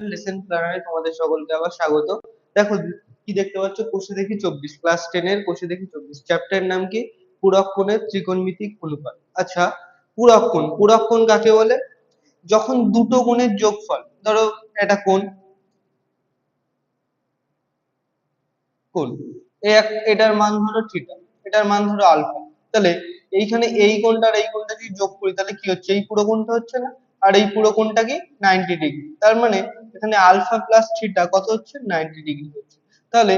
Lesson প্ল্যানারে তোমাদের সকলকে আবার স্বাগত। দেখো, কি দেখতে পাচ্ছ? কোষে দেখি চব্বিশ ক্লাস কোষে দেখি চব্বিশ। চ্যাপ্টারের নাম কি? ত্রিকোণমিতিক অনুপাত। আচ্ছা কাকে বলে? যখন দুটো কোণের যোগফল, ধরো একটা কোণ কোণ এটার মান ধরো থিটা এটার মান ধরো আলফা তাহলে এইখানে এই কোণটা আর এই কোণটা যদি যোগ করি, তাহলে কি হচ্ছে? এই পুরো কোণটা হচ্ছে না? আর এই পুরো কোণটা কি 90 ডিগ্রি তার মানে এখানে আলফা প্লাস থিটা কত হচ্ছে? 90 ডিগ্রি হচ্ছে। তাহলে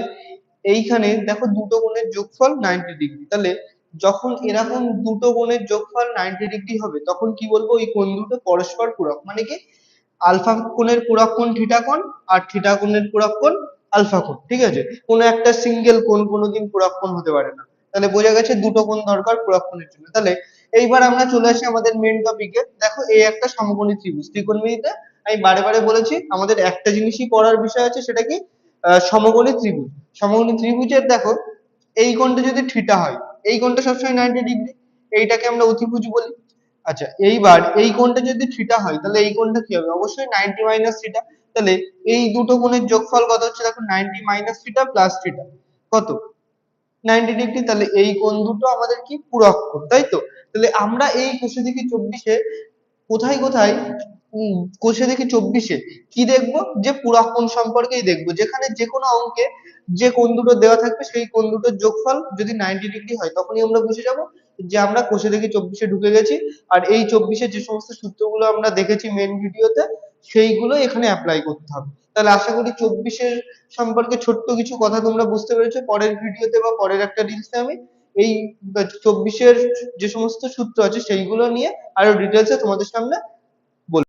এইখানে দেখো দুটো কোণের যোগফল 90 ডিগ্রি তাহলে যখন এরকম দুটো কোণের যোগফল 90 ডিগ্রি হবে, তখন কি বলব? ওই কোণ দুটো পরস্পর পূরক। মানে কি? আলফা কোণের পূরক কোণ থিটা কোণ, আর থিটা কোণের পূরক কোণ আলফা কোণ। ঠিক আছে? কোনো একটা সিঙ্গেল কোণ কোনোদিন পূরক কোণ হতে পারে না। তাহলে বোঝা গেছে দুটো কোণ দরকার পূরক কোণের জন্য। তাহলে এইবার আমরা চলে আসি আমাদের মেন টপিকে দেখো এই একটা সমকোণী ত্রিভুজ, ত্রিকোণমিতিতে আমি বারে বারে বলেছি আমাদের একটা জিনিসই পড়ার বিষয় আছে সেটা কি? আহ, ত্রিভুজ। সমকোণী ত্রিভুজের দেখো এই কোণটা যদি থিটা হয় এই কোণটা সবসময় 90 ডিগ্রি এইটাকে আমরা অতিভুজ বলি। আচ্ছা এইবার এই কোণটা যদি থিটা হয় তাহলে এই কোণটা কি হবে? অবশ্যই 90 মাইনাস থিটা। তাহলে এই দুটো কোণের যোগফল কত হচ্ছে? দেখো 90 মাইনাস থিটা প্লাস থিটা। কত? 90 ডিগ্রি তাহলে এই কোণ দুটো আমাদের কি? পূরক কোণ তাই তো? তাহলে আমরা এই কোষে দেখি চব্বিশে কোথায় কোথায়? কোষে দেখি চব্বিশে। কি দেখব? যে পূরক কোণ সম্পর্কেই দেখব। যেখানে যে কোনো অঙ্কে যে কোন দুটো দেওয়া থাকবে সেই কোন দুটোর যোগফল যদি 90 ডিগ্রি হয়, তখনই আমরা বুঝে যাব যে আমরা কোষে দেখি চব্বিশে ঢুকে গেছি। আর এই চব্বিশে যে সমস্ত সূত্রগুলো আমরা দেখেছি মেন ভিডিওতে, সেইগুলো এখানে অ্যাপ্লাই করতে হবে। তাহলে আশা করি চব্বিশের সম্পর্কে ছোট্ট কিছু কথা তোমরা বুঝতে পেরেছ। পরের ভিডিওতে বা পরের একটা রিলসে আমি এই চব্বিশের যে সমস্ত সূত্র আছে সেইগুলো নিয়ে আরও ডিটেলসে তোমাদের সামনে